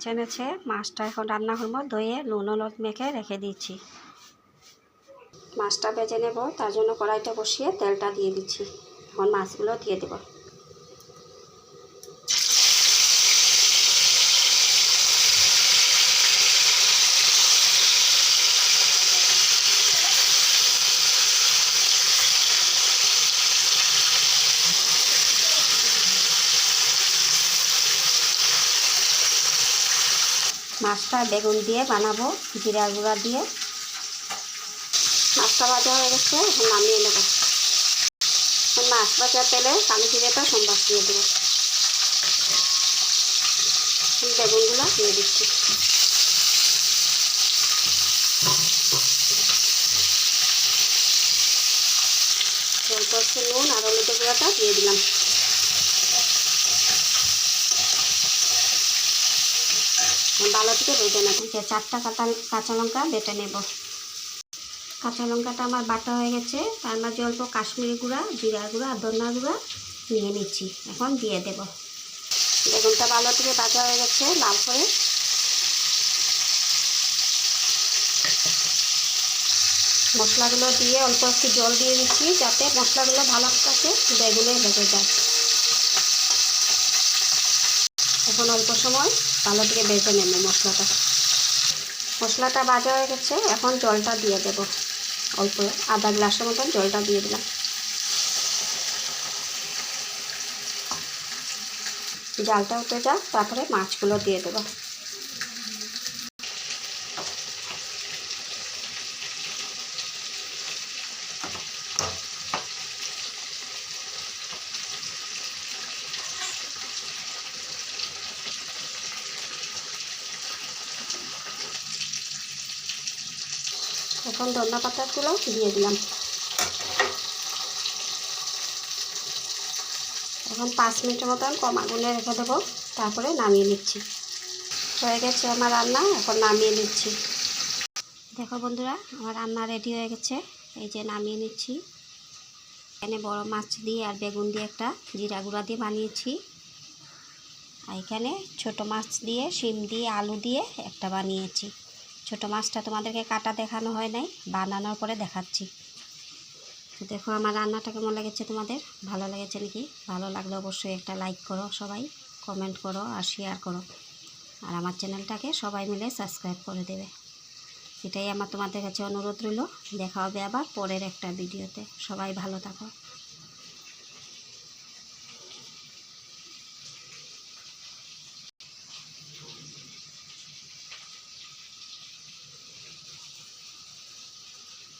মাছ এনেছে মাছটা এখন রান্না করব ধুয়ে নুন, হলুদ মেখে রেখে দিয়েছি মাছটা বেজে নেব, তার জন্য কড়াইটা বসিয়ে তেলটা দিয়ে দিচ্ছি। এখন মাছগুলো দিয়ে দেবো। মাছটা বেগুন দিয়ে বানাবো জিরা গুঁড়া দিয়ে। মাছটা ভাজা হয়ে গেছে, এখন নামিয়ে নেব। মাছ ভাজা তেলে কালো জিরেটা সম্বাস দিয়ে দেবো। বেগুনগুলো দিয়ে দিচ্ছি। নুন আর হলুদের গুঁড়াটা দিয়ে দিলাম। ভালো থেকে বেটে নেব। যে চারটা কাঁচা কাঁচা লঙ্কা বেটে নেব। কাঁচা লঙ্কাটা আমার বাটা হয়ে গেছে। তার মাঝে অল্প কাশ্মীরি গুঁড়া, জিরা গুঁড়া আর ধন্যা গুঁড়া নিয়ে নিচ্ছি। এখন দিয়ে দেব। বেগুনটা ভালো থেকে ভাজা হয়ে গেছে, লাল করে। মশলাগুলো দিয়ে অল্প একটু জল দিয়ে দিচ্ছি, যাতে মশলাগুলো ভালো থাকে বেগুনে লেগে যায়। এখন অল্প সময় ভালো থেকে বেজে নেবে মশলাটা। মশলাটা বাজা হয়ে গেছে, এখন জলটা দিয়ে দেব। অল্প আধা গ্লাসের মতন জলটা দিয়ে দিলাম। জালটা উঠে যাক, তারপরে মাছগুলো দিয়ে দেবো। এখন ধন্যা পাতাগুলো দিয়ে দিলাম। এখন পাঁচ মিনিটের মতন কম আগুনে রেখে দেবো, তারপরে নামিয়ে নিচ্ছি। হয়ে গেছে আমার রান্না, এখন নামিয়ে নিচ্ছি। দেখো বন্ধুরা, আমার রান্না রেডি হয়ে গেছে। এই যে নামিয়ে নিচ্ছি। এখানে বড় মাছ দিয়ে আর বেগুন দিয়ে একটা জিরা গুঁড়া দিয়ে বানিয়েছি। আর এখানে ছোটো মাছ দিয়ে, শিম দিয়ে, আলু দিয়ে একটা বানিয়েছি। ছোট মাছটা তোমাদেরকে কাটা দেখানো হয় নাই, বানানোর পরে দেখাচ্ছি। তো দেখো আমার রান্নাটা কেমন লেগেছে তোমাদের? ভালো লেগেছে নাকি? ভালো লাগলে অবশ্যই একটা লাইক করো সবাই কমেন্ট করো আর শেয়ার করো। আর আমার চ্যানেলটাকে সবাই মিলে সাবস্ক্রাইব করে দেবে। এটাই আমার তোমাদের কাছে অনুরোধ রইল। দেখা হবে আবার পরের একটা ভিডিওতে সবাই ভালো থাকো।